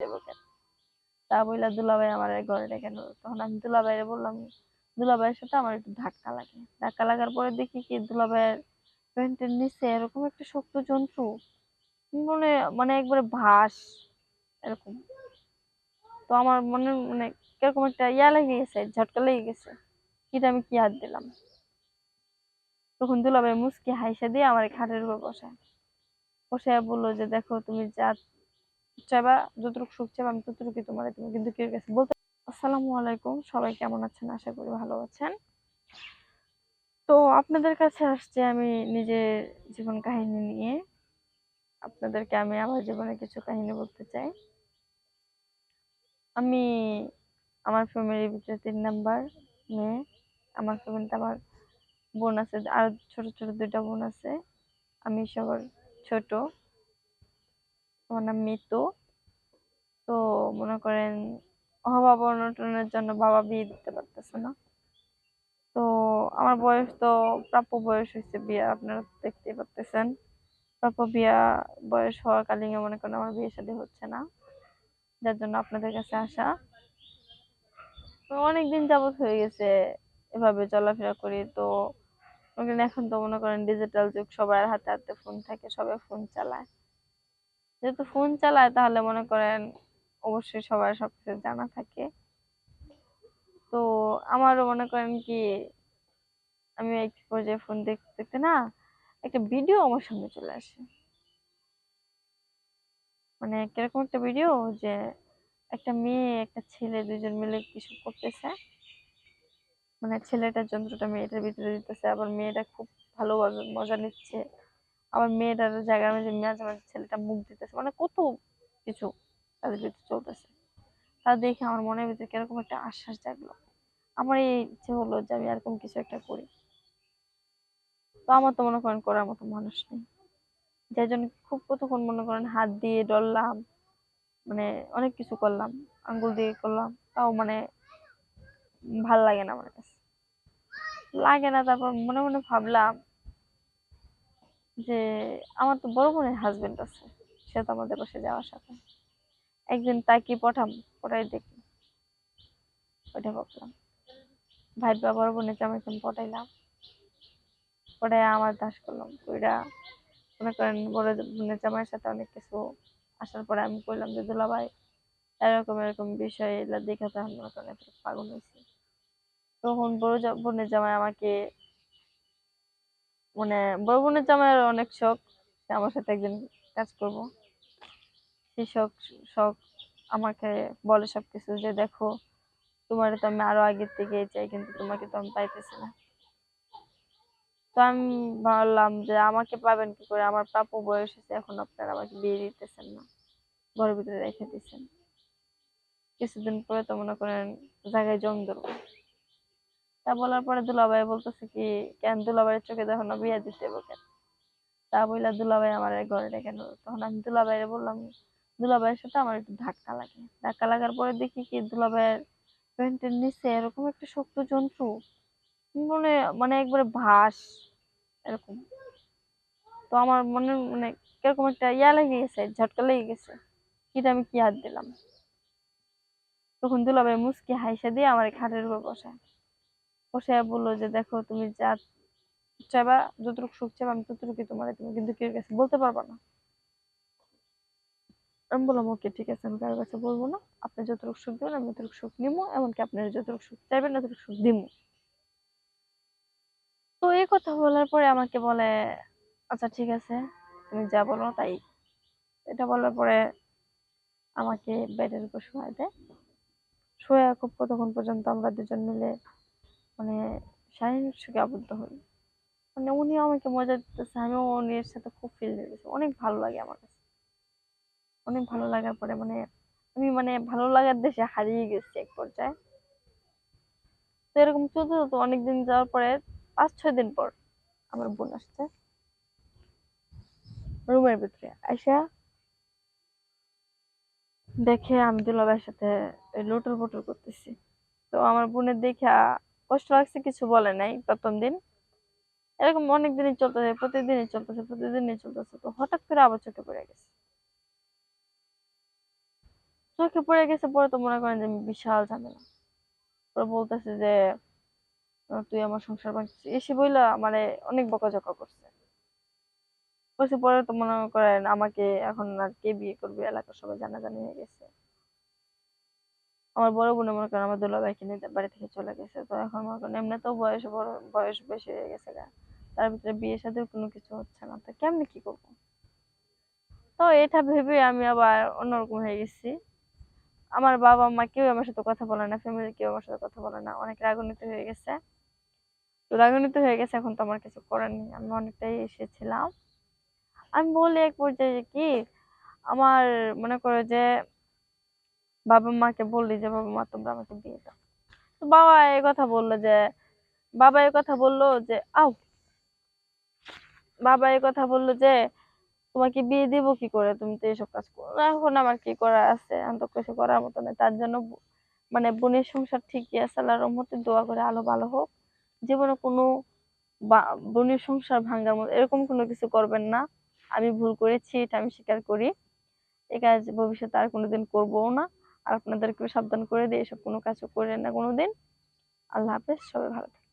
দেবো কেন তা বইলা দুলাভাই আমার ঘরে ডেকে তখন আমি দুলাভাইরে বললাম, দুলাভাইয়ের সাথে আমার একটু ধাক্কা লাগে। ধাক্কা লাগার পরে দেখি কি দুলাভাইয়ের প্যান্টের নিচে এরকম একটা শক্ত জন্তু মনে মানে একবারে ভাস, এরকম। তো আমার মনে মানে কীরকম একটা ইয়া লেগে গেছে, ঝটকা লেগে গেছে। এটা আমি কি হাত দিলাম? তখন দুলাভাই মুসকি হাইসা দিয়ে আমার খাটের উপর বসায়। বসায় বলল যে, দেখো, তুমি যা চাইবা যতটুকু সুখ চাইবা আমি ততটুকুই তোমার তুমি কিন্তু কেউ কাছে বলতে আসসালামু আলাইকুম, সবাই কেমন আছেন? আশা করি ভালো আছেন। তো আপনাদের কাছে আসছে আমি নিজের জীবন কাহিনী নিয়ে। আপনাদেরকে আমি আমার জীবনে কিছু কাহিনী বলতে চাই। আমি আমার ফ্যামিলির ভিতরে তিন নাম্বার মেয়ে। আমার ফ্যামিলিতে আমার বোন আছে, আর ছোট ছোট দুইটা বোন আছে। আমি সবার ছোট। আমার নাম মিতু। তো মনে করেন অভাব অনটনের জন্য বাবা বিয়ে দিতে পারতেছে না। তো আমার বয়স তো প্রাপ্য বয়স হয়েছে বিয়ে, আপনারা দেখতেই পারতেছেন। প্রাপ্য বিয়া বয়স হওয়ার কালীন মনে করেন আমার বিয়ে শাদী হচ্ছে না। যার জন্য আপনাদের কাছে আসা। অনেকদিন যাবত হয়ে গেছে এভাবে চলাফেরা করি। তো এখন তো মনে করেন ডিজিটাল যুগ, সবার হাতে হাতে ফোন থাকে, সবাই ফোন চালায়। যেহেতু ফোন চালায়, তাহলে মনে করেন অবশ্যই সবার সবকিছু জানা থাকে। তো আমারও মনে করেন কি, আমি এক পর্যায়ে ফোন দেখতে দেখতে না, একটা ভিডিও আমার সামনে চলে আসে। মানে কীরকম একটা ভিডিও যে একটা মেয়ে, একটা ছেলে দুজন মিলে কিছু করতেছে। মানে ছেলেটার যন্ত্রটা মেয়েটার ভিতরে দিতেছে, আবার মেয়েটা খুব ভালোভাবে মজা নিচ্ছে। আবার মেয়েটার জায়গার মাঝে মাঝে মাঝে ছেলেটা মুখ দিতেছে মানে কত কিছু তাদের ভিতরে চলতেছে। তা দেখে আমার মনের ভিতরে কীরকম একটা আশ্বাস জাগলো। আমার এই ইচ্ছে হলো যে আমি এরকম কিছু একটা করি। তো আমার তো মনে করেন করার মতো মানুষ নেই। যার জন্য খুব কতক্ষণ মনে করেন হাত দিয়ে ডললাম মানে অনেক কিছু করলাম, আঙ্গুল দিয়ে করলাম, তাও মানে ভালো লাগে না আমার কাছে। লাগে না, তারপর মনে মনে ভাবলাম যে আমার তো বড় বোনের হাজবেন্ড আছে। সে তো আমাদের পাশে যাওয়ার সাথে একদিন তাকে পঠাম, পটাই দেখি। ভাবলাম, ভাই বড় বোনের জামাইকে আমি পটাইলাম। পটাই আমার দাস করলাম ওইটা মনে করেন বড় বোনের জামাইয়ের সাথে অনেক কিছু আসার পরে আমি কইলাম যে, দুলা ভাই, এরকম এরকম বিষয় এগুলা দেখে মনে করেন পাগল হয়েছি তখন বড় বোনের জামাই আমাকে মানে বড় বোনের জামাইয়ের অনেক শখ আমার সাথে একদিন কাজ করব। সেই শখ শখ আমাকে বলে সবকিছু যে, দেখো, তোমার তো আমি আরও আগের থেকে চাই, কিন্তু তোমাকে তো আমি পাইতেছি না। তো আমি ভাবলাম যে, আমাকে পাবেন কি করে? আমার প্রাপ্য বয়স হয়েছে, এখন আপনারা আমাকে বিয়ে দিতেছেন না, ঘরের ভিতরে রেখে দিচ্ছেন কিছুদিন পরে তো মনে করেন জায়গায় জং ধরবো। তা বলার পরে দুলাভাই বলতেছে কি, কেন দুলাভাইয়ের চোখে দেখো বিয়ে দিতে কেন? তা বইলা দুলাভাই আমার ঘরে ডেকে তখন আমি দুলাভাইরে বললাম, দুলাভাইয়ের সাথে আমার একটু ধাক্কা লাগে। ধাক্কা লাগার পরে দেখি কি দুলাভাইয়ের প্যান্টের নিচে এরকম একটা শক্ত জন্তু, মনে মানে একবারে ভাস, এরকম। তো আমার মনে মানে কীরকম একটা ইয়া লেগে গেছে, ঝটকা লেগে গেছে। এটা আমি কি হাত দিলাম? তখন দুলাভাই মুসকি হাইসা দিয়ে আমার খাটের উপর বসায়। বসায় বলল যে, দেখো, তুমি যা চাইবা, যতটুকু সুখ চাইবা, আমি ততটুকুই তোমার তুমি কিন্তু কেউ কাছে বলতে পারবা না। আমি বললাম, ওকে, ঠিক আছে, আমি কারোর কাছে বলব না। আপনি যতটুকু সুখ দেবেন, আমি ততটুকু সুখ নিবো। এমনকি আপনার যতটুকু সুখ চাইবেন, ততটুকু সুখ দিব। তো এই কথা বলার পরে আমাকে বলে আচ্ছা ঠিক আছে, তুমি যা বলো তাই। এটা বলার পরে আমাকে বেডের উপর শোয়ায় দেয়। শোয়া খুব কতক্ষণ পর্যন্ত আমরা দুজন মিলে মানে শারীরিক সুখে আবদ্ধ হই। মানে উনি আমাকে মজা দিতেছে, আমিও উনির সাথে খুব ফিল দিতেছি। অনেক ভালো লাগে আমার কাছে। অনেক ভালো লাগার পরে মানে আমি মানে ভালো লাগার দেশে হারিয়ে গেছি এক পর্যায়ে। তো এরকম চলতে চলতে অনেকদিন যাওয়ার পরে পাঁচ, ছয় দিন পর আমার বোন আসছে। রুমের ভিতরে আইসা দেখে আমি দুলাভাইয়ের সাথে লোটর পটর করতেছি। তো আমার বোনের দেখা কষ্ট লাগছে, কিছু বলে নাই প্রথম দিন। এরকম অনেক দিনই চলতেছে, প্রতিদিনই চলতেছে প্রতিদিনই চলতেছে। তো হঠাৎ করে আবার চোখে পড়ে গেছে। চোখে পড়ে গেছে পরে তো মনে করেন যে বিশাল ঝামেলা। পরে বলতেছে যে তুই আমার সংসার ভাঙছিস এসে বইলা মানে অনেক বকাঝকা করছে। করছে পরে তো মনে করেন আমাকে এখন আর কে বিয়ে করবে? এলাকার সবাই জানাজানি হয়ে গেছে। আমার বড় বোন মনে করেন আমার দুলাভাইকে নিয়ে বাড়ি থেকে চলে গেছে। তো এখন মনে করেন এমনি তো বয়স বড়, বয়স বেশি হয়ে গেছে গা। তার ভিতরে বিয়ে শাদীর কোনো কিছু হচ্ছে না। তো কেমনি কি করব? তো এটা ভেবে আমি আবার অন্যরকম হয়ে গেছি। আমার বাবা মা কেউ আমার সাথে কথা বলে না ফ্যামিলি কেউ আমার সাথে কথা বলে না। অনেক রাগান্বিত হয়ে গেছে। তো রাগান্বিত হয়ে গেছে, এখন তো আমার কিছু করার নেই। আমি অনেকটাই এসেছিলাম। আমি বলি এক পর্যায়ে কি, আমার মনে করো যে বাবা মাকে বললি যে, বাবা মা, তোমরা আমাকে বিয়ে দাও। তো বাবা এই কথা বলল যে, বাবা এই কথা বলল যে, আও। বাবা এই কথা বলল যে, তোমাকে বিয়ে দিব কি করে? তুমি তো এসব কাজ করো এখন আমার কি করার আছে? আমি তো কিছু করার মতো নেই। তার জন্য মানে বোনের সংসার ঠিকই আছে। আল্লাহর রহমতে দোয়া করে আলো ভালো হোক। জীবনে কোনো বোনের সংসার ভাঙার মতো এরকম কোনো কিছু করবেন না। আমি ভুল করেছি, এটা আমি স্বীকার করি। এই কাজ ভবিষ্যতে আর কোনোদিন করব না। আর আপনাদেরকেও সাবধান করে দিই, এসব কোনো কাজ করেন না কোনোদিন। আল্লাহ হাফেজ, সবাই ভালো